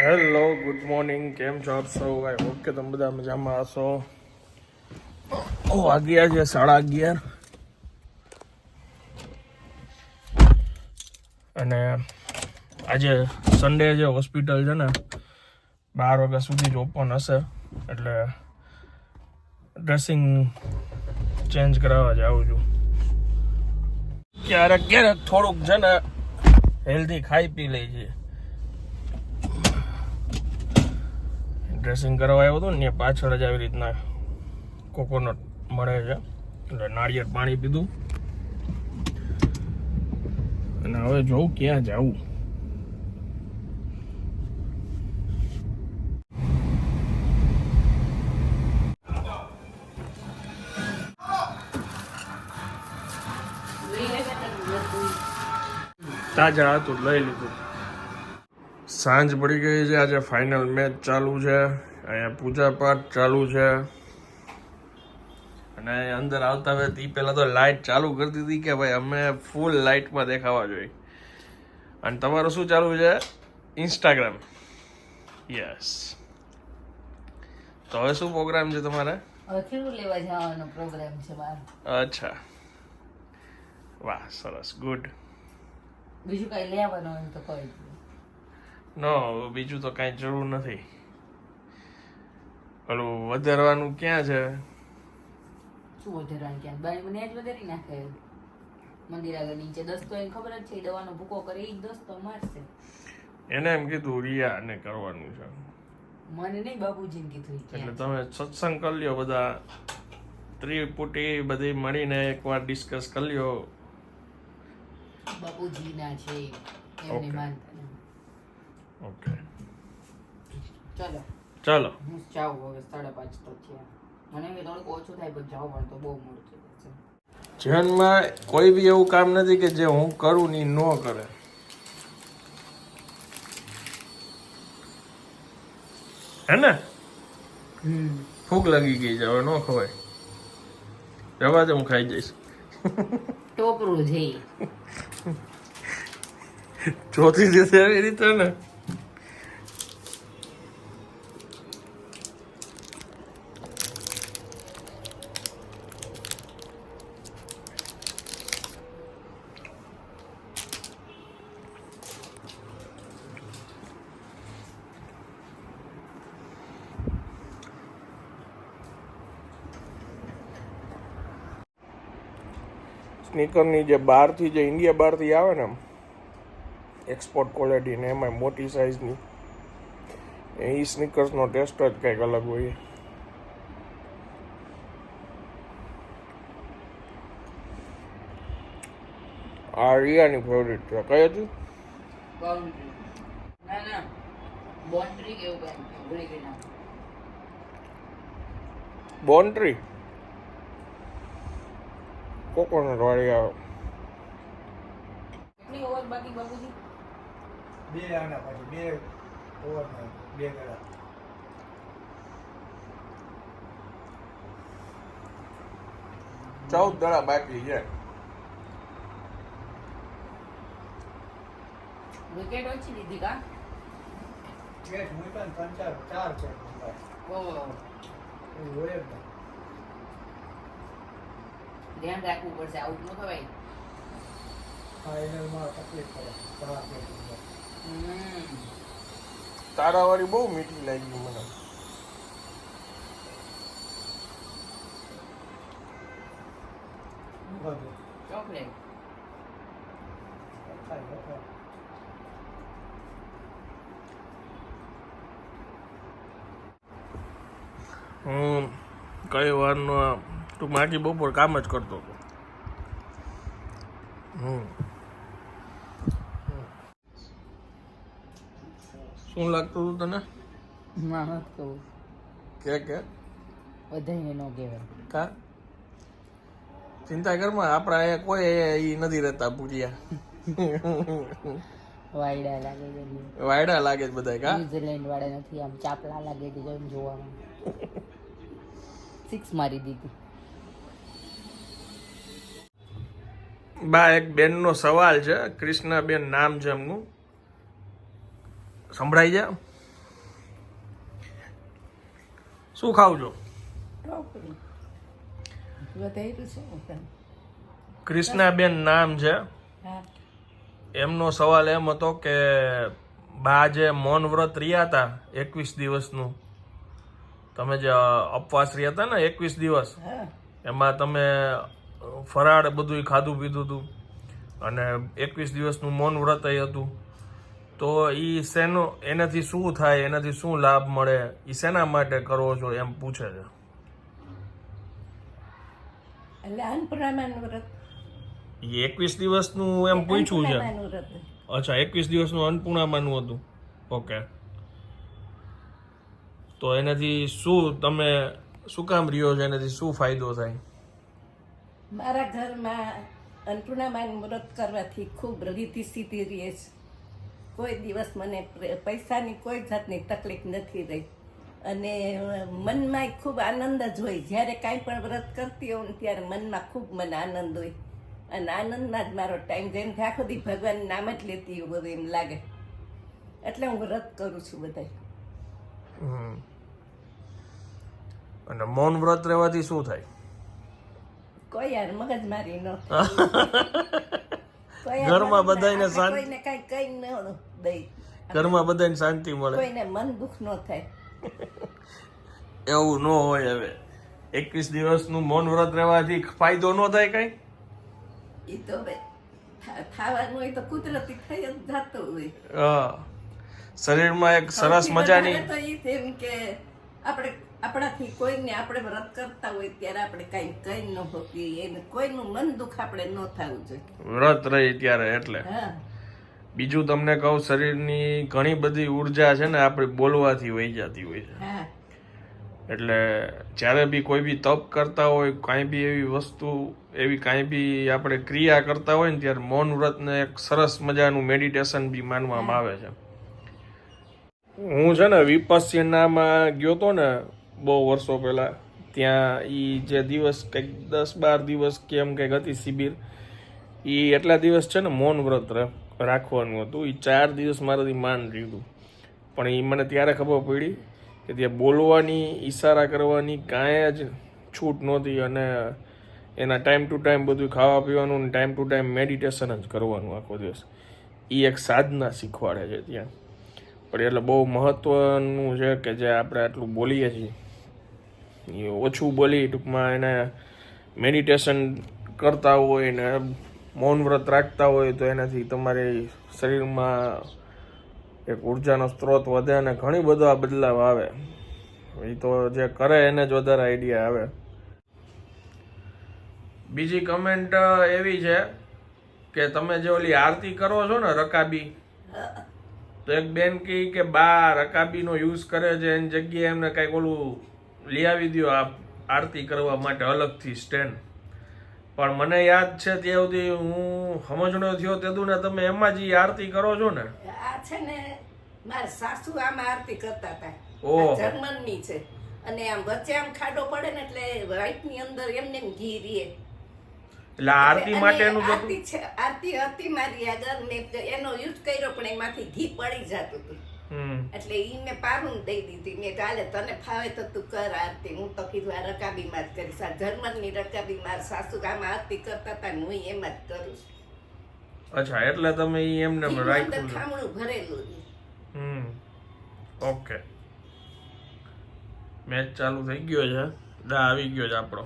Hello good morning કેમ છો આપ સૌ? આઈ હોપ કે તમે બધા મજામાં હશો. ઓ, વાગ્યા છે સાડા અગિયાર. અને આજે સન્ડે જે હોસ્પિટલ છે ને, બાર વાગ્યા સુધી જ ઓપન હશે. એટલે ડ્રેસિંગ ચેન્જ કરાવવા જાઉં છું. ક્યારેક ક્યારેક થોડુંક છે ને હેલ્ધી ખાઈ પી લઈ છે ડ્રેસિંગ કરવા આવ્યો હતો ને પાછળ જ આવી રીતના કોકોનટ મળે છે. એટલે નાળિયેર પાણી પીધું. અને હવે જોઉં ક્યાં જવું તાજા હતું, લઈ લીધું. સાંજ પડી ગઈ છે આજે ફાઇનલ મેચ ચાલુ છે. અહીંયા પૂજા પાઠ ચાલુ છે. અને અંદર આવતા હવે તે પહેલાં તો લાઇટ ચાલુ કરી દીધી કે ભાઈ અમે ફૂલ લાઇટમાં દેખાવા જોઈએ. અને તમારું શું ચાલુ છે? ઇન્સ્ટાગ્રામ યસ તો હવે શું પ્રોગ્રામ છે તમારે? લેવા જવાનો પ્રોગ્રામ છે અચ્છા. વાહ સરસ. ગુડ બીજું કઈ લેવાનું તો દો નો બીજું તો કાંઈ જરૂર નથી. ઓલું વધારવાનું ક્યાં છે? શું વધારવાનું ક્યાં? બાઈ મને જ વધારી નાખે. મંદિર આગળ નીચે દસ્તો એને ખબર જ છે દવાનો ભૂકો કરે એ દસ્તો દસ મારશે. એને એમ કીધું રિયા ને કરવાનું છે. મને નહીં બાપુજી કીધું એટલે તમે સત્સંગ કરી લ્યો બધા. ત્રિપુટી બધી મળીને એકવાર ડિસ્કસ કરી લ્યો. બાપુજીના છે એમને માનતા ઓકે ચલો. ચાલો. હું જાઉં હવે સાડા પાંચ તો થયા. મને થોડુંક ઓછું થાય પણ જાઉં પણ તો બહુ મોડું થઈ જશે જીવનમાં કોઈ બી એવું કામ નથી કે જે હું કરું ની ન કરે. હે ને? ભૂખ લાગી ગઈ છે હવે ન ખવાય. જવા દે હું ખાઈ જઈશ. ટોપરું જઈ ચોથી દિવસે આવી રીતે ને? સ્નીકરની જે બહારથી જે ઇન્ડિયા બહારથી આવે ને એક્સપોર્ટ ક્વોલિટીને એમાં મોટી સાઇઝની એ સ્નીકર્સનો ટેસ્ટ જ કંઈક અલગ હોય. આ રિયાની ફેવરિટ છે. કઈ હતી? બોન્ટ્રી? કોકોનટ વાળી આવે. કેટલી ઓવર બાકી બાબુજી? બે આના પછી બે ઓવર બે ગળા. ચૌદ દડા બાકી છે. વિકેટ ઓછી લીધી કા? ચેક મૂક્યા પણ ત્રણ ચાર ચાર મૂક્યા ઓહો. હોય જ ધ્યાન રાખવું પડશે આઉટ ન થવાય ફાઇનલમાં તકલીફ પડે તારાવાળી બહુ મીઠી લાગી મને. ચોકલેટ. હું કઈ વારનો તું માગી બપોર કામ જ કરતો હતો. હમ. શું લાગતું હતું તને? માણસ કહું. કે કે? વધારે ન કહેવાય. કા? ચિંતા કરમાં આપણા અહીંયા કોઈ ઈ નથી રહેતા પૂજ્યા વાયડા લાગે છે વાયડા લાગે છે બધા કા? ન્યુઝીલેન્ડ વાળા નથી આમ ચાપલા લાગે છે જોવામાં. સિક્સ મારી દીધી. બા એક બેનનો સવાલ છે. કૃષ્ણાબેન નામ છે એમનું. સંભળાઈ જા. શું ખાવ છો કૃષ્ણાબેન નામ છે. એમનો સવાલ એમ હતો કે બા જે મૌન વ્રત રહ્યા હતા એકવીસ દિવસનું. તમે જે અપવાસ રહ્યા હતા ને એકવીસ દિવસ? એમાં તમે ફરાળ બધું ખાધું પીધું હતું અને એકવીસ દિવસનું મૌન વ્રત એ હતું. તો એ શેનો એનાથી શું થાય એનાથી શું લાભ મળે એ શેના માટે કરવો છો એમ પૂછે છે. એ એકવીસ દિવસનું એમ પૂછ્યું છે. અચ્છા એકવીસ દિવસનું અન્નપૂર્ણામાનું હતું. ઓકે. તો એનાથી શું તમે શું કામ રહ્યો છો? એનાથી શું ફાયદો થાય? મારા ઘરમાં અન્નપૂર્ણામાનું વ્રત કરવાથી ખૂબ રીતિ સીધી રહે છે. કોઈ દિવસ મને પૈસાની કોઈ જાતની તકલીફ નથી રહી. અને મનમાં ખૂબ આનંદ જ હોય. જ્યારે કાંઈ પણ વ્રત કરતી હોઉં ત્યારે મનમાં ખૂબ મને આનંદ હોય. અને આનંદમાં જ મારો ટાઈમ જેમ કે આખો દી ભગવાન નામ જ લેતી હોય બધું એમ લાગે. એટલે હું વ્રત કરું છું હમ. અને મૌન વ્રત રહેવાથી શું થાય? કોઈ યાર મગજ મારી ન ઘરમાં બધાને શાંતિ- કોઈને કઈ કઈ ન દઈ. ઘરમાં બધાને શાંતિ મળે. કોઈને મન દુઃખ ન થાય. એવું ન હોય હવે. એકવીસ દિવસનું મૌન વ્રત રહેવાથી ફાયદો ન થાય કઈ? એ તો થા- હોય તો કુદરતી થઈ જ જતો હોય. હા. શરીરમાં એક સરસ મજાની તો એમ કે આપણે આપણાથી કોઈને આપણે વ્રત કરતા હોય ત્યારે આપણે કઈ કઈ ન હોતી એને કોઈનું મન દુઃખ આપણે ન થવું જોઈએ. વ્રત રહી ત્યારે એટલે. હા. બીજું તમને કહું શરીરની ઘણી બધી ઊર્જા છે ને આપણે બોલવાથી વહી જતી હોય છે. એટલે જ્યારે બી કોઈ બી તપ કરતા હોય કાંઈ બી એવી વસ્તુ એવી કાંઈ બી આપણે ક્રિયા કરતા હોય ને ત્યારે મૌન વ્રતને એક સરસ મજાનું મેડિટેશન બી માનવામાં આવે છે. હું છે ને વિપસ્યનામાં ગયો તો ને બહુ વર્ષો પહેલાં ત્યાં એ જે દિવસ કંઈક દસ બાર દિવસ કે એમ કંઈક હતી શિબિર એ એટલા દિવસ છે ને મૌન વ્રત રાખવાનું હતું. એ ચાર દિવસ મારાથી માન રહ્યું પણ એ મને ત્યારે ખબર પડી કે ત્યાં બોલવાની, ઈશારા કરવાની કાંઈ જ છૂટ નહોતી અને એના ટાઈમ ટુ ટાઈમ બધું ખાવા પીવાનું અને ટાઈમ ટુ ટાઈમ મેડિટેશન જ કરવાનું આખો દિવસ. એ એક સાધના શીખવાડે છે ત્યાં. પણ એટલે બહુ મહત્ત્વનું છે કે જે આપણે આટલું બોલીએ છીએ. ઓછું બોલી ટૂંકમાં એને મેડિટેશન કરતા હોય ને મૌન વ્રત રાખતા હોય તો એનાથી તમારી શરીરમાં એક ઉર્જાનો સ્ત્રોત વધે અને ઘણી બધા બદલાવ આવે. એ તો જે કરે એને જ વધારે આઈડિયા આવે. બીજી કમેન્ટ એવી છે કે તમે જે ઓલી આરતી કરો છો ને રકાબી, તો એક બેન કહી કે બા, રકાબીનો યુઝ કરે છે એની જગ્યાએ એમને કાંઈક ઓલું લઈ આવી દો આ આરતી કરવા માટે અલગથી સ્ટેન્ડ પણ મને યાદ છે ત્યાં સુધી હું સમજણો થયો તે ને તમે એમાં જ આરતી કરો છો ને? આ છે ને મારા સાસુ આમ આરતી કરતા હતા ઓ જર્મનની છે. અને આમ વચ્ચે આમ ખાડો પડે ને એટલે રાઈટની અંદર એમને એમ ઘી રીએ. એટલે આરતી માટેનું આરતી છે આરતી હતી મારી આગળ મેં એનો યુઝ કર્યો પણ એમાંથી ઘી પડી જતું હતું. હમ. એટલે ઈ મેં પારું દઈ દીધી. મેં કાલે તને ફાવે તો તું કર આરતી. હું તો કીધું આ રકાબીમાં જ કરીશ. આ જર્મનની રકાબી મારા સાસુ આમ આરતી કરતા હતા હું એમ જ કરું અચ્છા એટલે તમે ઈ એમને રાખ્યું ખામણું ભરેલું હમ. ઓકે. મેચ ચાલુ થઈ ગયો છે. દા આવી ગયો છે આપણો.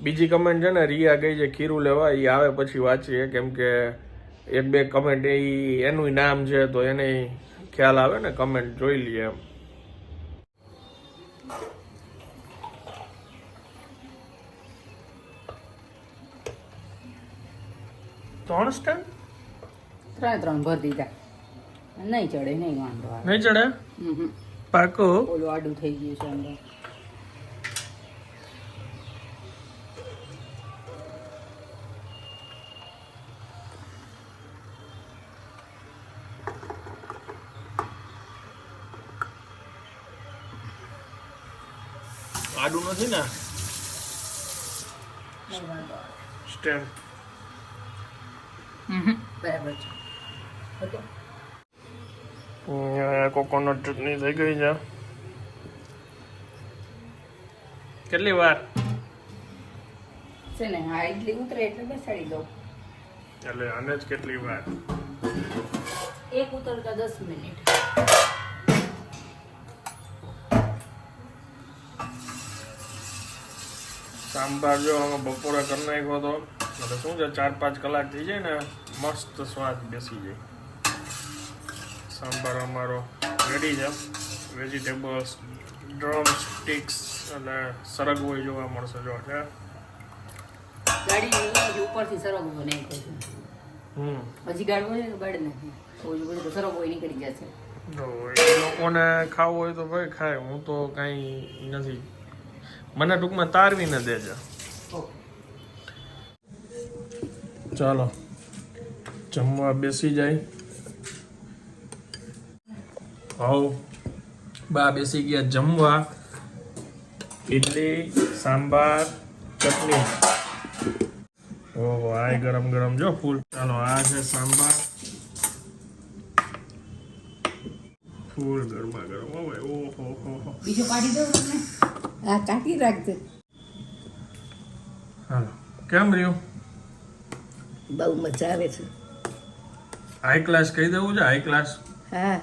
બીજી કમેન્ટ છે ને રિયા ગઈ છે ખીરું લેવા. એ આવે પછી વાંચીએ. કેમ કે એક બે કમેન્ટ એ એનું નામ છે તો એને ખ્યાલ આવે ને કમેન્ટ જોઈ લઈએ એમ. ત્રણ સ્ટેન્ડ ત્રણ ત્રણ ભરી દીધા. નહીં ચડે નહીં વાંધો નહીં ચડે. પાકો ઓલું આડું થઈ ગયું છે અંદર. નથી ને? સ્ટેન્ડ. બરાબર છે. કોકોનટ ચટણી થઈ ગઈ છે. કેટલી વાર? છે ને હા ઇડલી ઉતરે એટલે બેસાડી દઉં. એટલે આને જ કેટલી વાર? એક ઉતરતા દસ મિનિટ. સાંભાર જો હવે બપોરે કરી નાખ્યો હતો. એટલે શું છે ચાર પાંચ કલાક થઈ જાય ને મસ્ત સ્વાદ બેસી જાય. સાંભાર અમારો રેડી છે. વેજીટેબલ્સ ડ્રમ સ્ટિક્સ અને સરગવો જોવા મળશે જો છે. ઉપરથી સરગવો નહીં કહ્યું હમ. હજી ગાડવો છે તો ગાડી નથી ઓલું બધું તો સરગવો નીકળી જશે લોકોને ખાવું હોય તો ભાઈ ખાય. હું તો કાંઈ નથી મને ટૂંકમાં તારવીને દેજે. ચાલો. જમવા બેસી જાય. હવ. બા બેસી ગયા જમવા. ઇડલી સાંભાર ચટણી. ઓહો આ ગરમ ગરમ જો ફૂલ. ચાલો આ છે સાંભાર. ફૂલ ગરમા ગરમ. ઓહો ઓહો. હો હો કાઢી દઉં તમને? આ કાઢી રાખજો. હાલો. કેમ રહ્યું? બહુ મજા આવે છે. હાઈ ક્લાસ કહી દેવું છે? હાઈ ક્લાસ હા.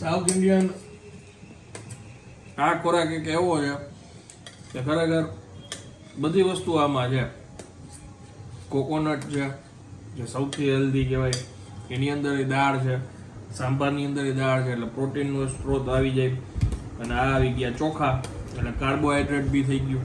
સાઉથ ઇન્ડિયન આ ખોરાક એક એવો છે કે ખરેખર બધી વસ્તુ આમાં છે. કોકોનટ છે જે સૌથી હેલ્ધી કહેવાય. એની અંદર એ દાળ છે સાંભારની અંદર એ દાળ છે એટલે પ્રોટીનનો સ્ત્રોત આવી જાય. અને આ આવી ગયા ચોખા એટલે કાર્બોહાઈડ્રેટ બી થઈ ગયું.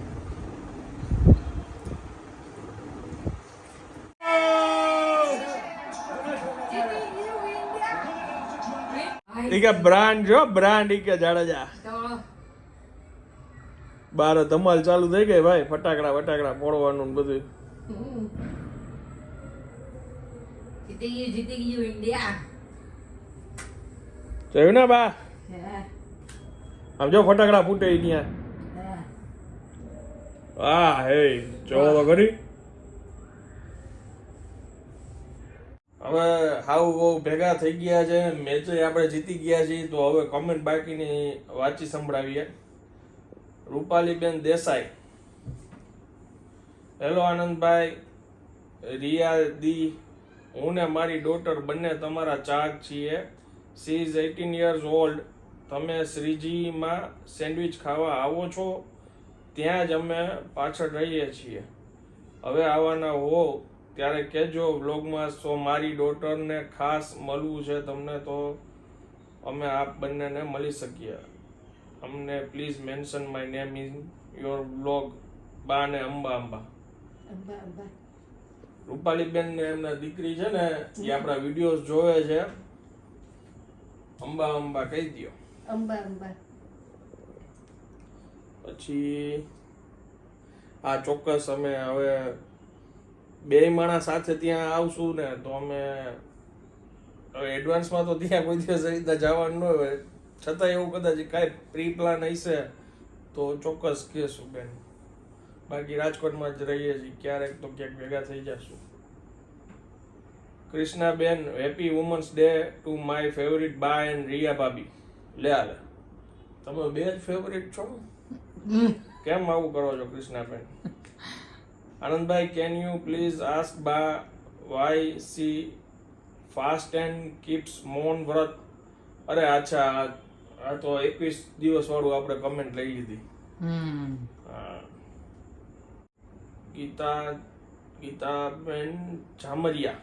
ઈ કે બ્રાન્ડ જો બ્રાન્ડ ઈ કે જાડેજા. બાર ધમાલ ચાલુ થઈ ગઈ ભાઈ ફટાકડા ફટાકડા ફોડવાનું બધું જીતી ગયું જીતી ગયું ઇન્ડિયા. જોયું ને બા? આમ જો ફટાકડા ફૂટે ત્યાં. હા. હા જોવો કરી હવે હાવ બહુ ભેગા થઈ ગયા છે મેચ આપણે જીતી ગયા છીએ તો હવે કોમેન્ટ બાકીની વાંચી સંભળાવીએ. રૂપાલીબેન દેસાઈ. હેલો આનંદભાઈ રિયાદી હું ને મારી ડોટર બંને તમારા ચાક છીએ. She is eighteen years old તમે શ્રીજીમાં સેન્ડવિચ ખાવા આવો છો? ત્યાં જ અમે પાછળ રહીએ છીએ. હવે આવવાના હો, ત્યારે કહેજો બ્લોગમાં સો મારી ડોટરને ખાસ મળવું છે તમને તો અમે આપ બંનેને મળી શકીએ. અમને please mention my name in your blog બા ને અંબા. અંબા રૂપાલીબેન ને એમના દીકરી છે ને એ આપણા વિડીયોઝ જોવે છે. અંબા અંબા કહી દો અંબા અંબા. પછી આ ચોક્કસ અમે હવે બે માણસ સાથે ત્યાં આવશું ને તો અમે હવે એડવાન્સમાં તો ત્યાં કોઈ દિવસ રીતે જવાનું ન હોય. છતાં એવું કદાચ કાંઈ પ્રી પ્લાન હશે તો ચોક્કસ કહેશું બેન. બાકી રાજકોટમાં જ રહીએ છીએ, ક્યારેક તો ક્યાંક ભેગા થઈ જશું. Krishnaben happy women's day to my favourite બા એન્ડ રિયા ભાભી. લે આલે તમે બે જ ફેવરિટ છો? કેમ આવું કરો છો, કૃષ્ણાબેન? આનંદભાઈ કેન યુ પ્લીઝ આસ્ક બા why she fast and keeps મૌન વ્રત? અરે, અચ્છા આ- તો એકવીસ દિવસ વાળું આપણે કમેન્ટ લઈ લીધી. હમ. ગીતા ગીતાબેન જામરિયા.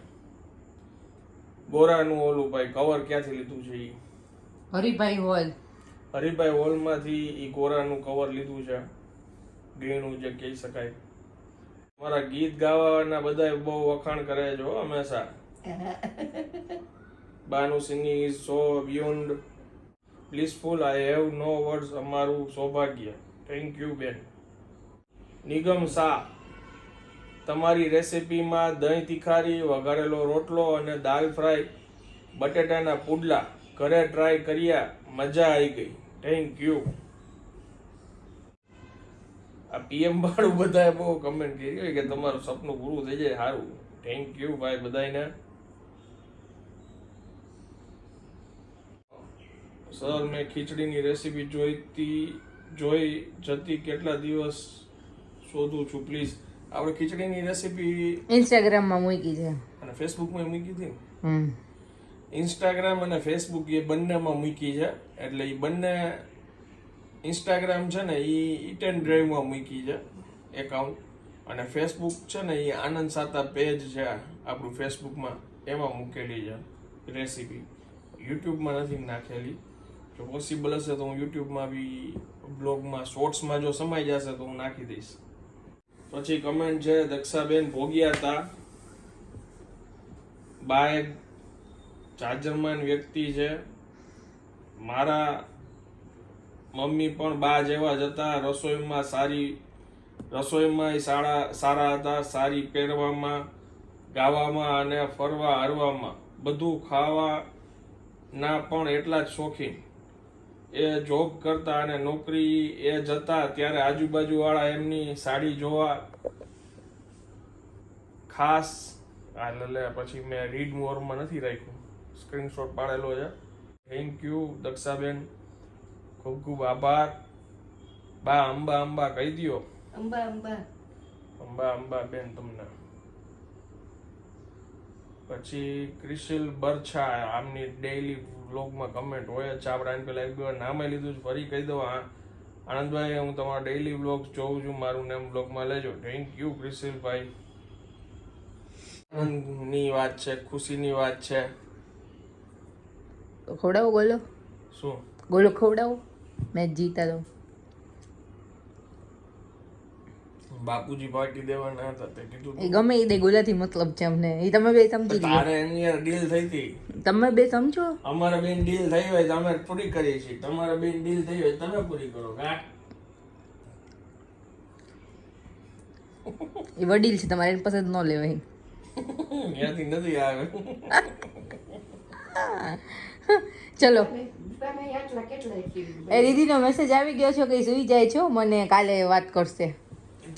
ગોરાનું ઓલું ભાઈ કવર ક્યાંથી લીધું છે ઈ? હરિભાઈ હોલ. હરિભાઈ હોલમાંથી ઈ ગોરાનું કવર લીધું છે. ગીણું જે કહી શકાય. મારા ગીત ગાવાના બધા બહુ વખાણ કરે છે હો હંમેશા. બાનું singing is so beyond blissful I have no words અમારું સૌભાગ્ય. થેન્ક યુ બેન. નિગમ શાહ, તમારી રેસિપીમાં દહીં તિખારી, વઘારેલો રોટલો અને દાલ ફ્રાય, બટેટાના પુડલા, ઘરે ટ્રાય કર્યા, મજા આવી ગઈ. થેન્ક યુ આ પીએમ વાળું બધાએ બહુ કમેન્ટ કરી કે તમારું સપનું પૂરું થઈ જાય, સારું. થેન્ક યુ ભાઈ બધાને સર મેં ખીચડીની રેસીપી જોઈતી જોઈ જતી કેટલા દિવસ શોધું છું પ્લીઝ આપણે ખીચડીની રેસીપી ઇન્સ્ટાગ્રામમાં મૂકી છે. અને ફેસબુકમાં મૂકી હતી હમ. ઇન્સ્ટાગ્રામ અને ફેસબુક એ બંનેમાં મૂકી છે. એટલે એ બંને ઇન્સ્ટાગ્રામ છે ને એ ઇટેન ડ્રાઈવમાં મૂકી છે એકાઉન્ટ અને ફેસબુક છે ને એ આનંદ સાતા પેજ છે આપણું ફેસબુકમાં એમાં મૂકેલી છે રેસીપી. યુટ્યુબમાં નથી નાખેલી. જો પોસિબલ હશે તો હું યુટ્યુબમાં બી બ્લોગમાં શોર્ટ્સમાં જો સમાઈ જશે તો હું નાખી દઈશ. પછી કમેન્ટ છે, દક્ષાબેન ભોગ્યા હતા બા એક જાજરમાન વ્યક્તિ છે. મારા મમ્મી પણ બા જેવા જ હતા. રસોઈમાં સારી રસોઈમાં સારા સારા હતા. સારી પહેરવામાં, ગાવામાં અને ફરવા હરવામાં. બધું ખાવાના પણ એટલા જ શોખીન. એ જોબ કરતા અને નોકરી એ જતા ત્યારે આજુબાજુ વાળા એમની સાડી જોવા ખાસ લે પછી મેં રીડ મોરમાં નથી રાખ્યું. સ્ક્રીનશોટ પાડેલો છે. થેન્ક યુ દક્ષાબેન. ખૂબ ખૂબ આભાર. બા અંબા અંબા કહી દ્યો. અંબા અંબા. અંબા અંબા બેન તમને. પછી ક્રિશિલ બરછા આમની ડેઈલી વ્લોગમાં કમેન્ટ હોય જ છે. આપણે પહેલા એક બે નામે લીધું છે ફરી કહી દઉં આ. આનંદભાઈ હું તમારા ડેઈલી વ્લોગ જોઉં છું. મારું નામ વ્લોગમાં લેજો. થેન્ક યુ ક્રિશિલભાઈ આનંદની વાત છે ખુશીની વાત છે. તો ખવડાવો બોલો શું? બોલો ખવડાવો. મેચ જીતા તો બાપુજી પાર્ટી દેવાના હતા તે કીધું એ ગમે એ દે ગોલાથી મતલબ છે અમને. એ તમે બે સમજી લો તારે એની યાર ડીલ થઈ હતી. તમે બે સમજો. અમારે બેન ડીલ થઈ હોય તો અમે પૂરી કરીએ છીએ. તમારે બેન ડીલ થઈ હોય તમે પૂરી કરો કા? એ વડીલ છે તમારે એની પાસે ન લેવાય. ત્યાંથી નથી આવે. ચલો. એ દીદીનો મેસેજ આવી ગયો છે કે સુઈ જાય છો? મને કાલે વાત કરશે.